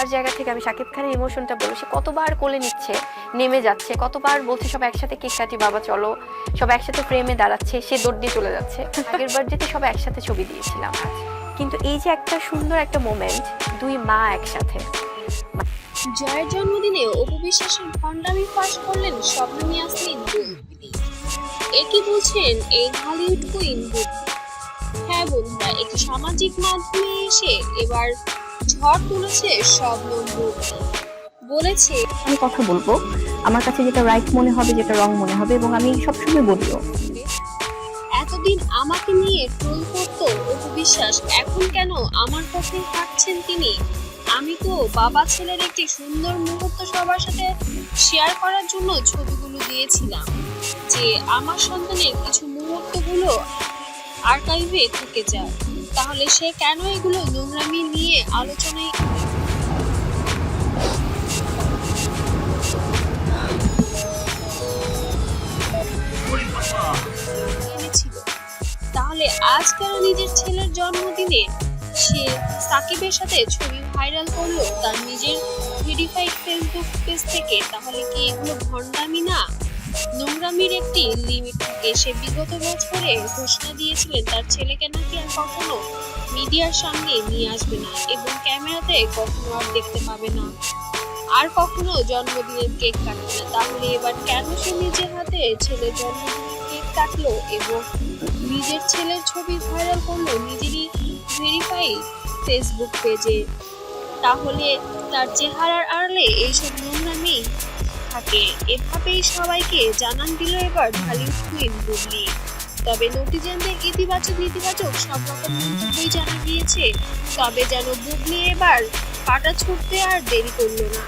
আর জায়গা থেকে আমি শাকিব খানের ইমোশনটা বলব, সে কতবার কোলে নিচ্ছে, নেমে যাচ্ছে, কতবার বলছে সব একসাথে কেক কাটি, বাবা চলো, সব একসাথে ফ্রেমে দাঁড়াচ্ছে, সে দৌড় দিয়ে চলে যাচ্ছে। আগের বার যেতে সব একসাথে ছবি দিয়েছিলাম কিন্তু এই যে একটা সুন্দর একটা মোমেন্ট দুই মা একসাথে। জয়ের জন্মদিনে অপু বিশ্বাসের ফাঁস করলেন ইয়াসমিন বুবলি একই বলছেন? এই হলিউড কুইন হ্যাঁ বন্ধুরা, একটি সামাজিক মাধ্যমে এসে এবার ঝড় তুলেছে শবনম বুবলি বলেছে আমি কথা বলব। আমার কাছে যেটা রাইট মনে হবে যেটা রং মনে হবে এবং আমি সবসময় বলিও। এতদিন আমাকে নিয়ে ট্রোল করতো অপু বিশ্বাস এখন কেন আমার পক্ষে হাঁটছেন তিনি? আমি তো বাবা ছেলের একটি সুন্দর মুহূর্ত সবার সাথে শেয়ার করার জন্য ছবিগুলো দিয়েছিলাম। যে আমার সন্তানের কিছু মুহূর্তগুলো আর্কাইভে থেকে যায়। তাহলে সে কেন এগুলো নোংরামি নিয়ে আলোচনায় তাহলে আজ কেন নিজের ছেলের জন্মদিনে সে সাকিবের সাথে ছবি ভাইরাল করল তার নিজের ভেরিফাইড ফেসবুক পেজ থেকে? তাহলে কি এগুলো ভণ্ডামি না? নোংরামির একটি লিমিট থাকে বিগত বছরে ঘোষণা দিয়েছিলেন, তার ছেলেকে নাকি আর কখনো মিডিয়ার সামনে নিয়ে আসবে না এবং ক্যামেরাতে কখনো আর দেখতে পাবে না। আর কখনো জন্মদিনের কেক কাটবে না। তাহলে এবার কেন সে নিজের হাতে ছেলের জন্মদিনের কেক কাটলো এবং নিজের ছেলের ছবি ভাইরাল করল নিজেরই ভেরিফাই ফেসবুক পেজে? তাহলে তার চেহারার আড়ালে এইসব নোংরামি থাকে। এভাবেই সবাইকে জানান দিল এবার ঢালিউড কুইন বুবলি। তবে নোটিজেনদের ইতিবাচক নেতিবাচক সব রকম মন্তব্যই জানা গিয়েছে। তবে যেন বুবলি এবার পাটা ছুটতে আর দেরি করল না।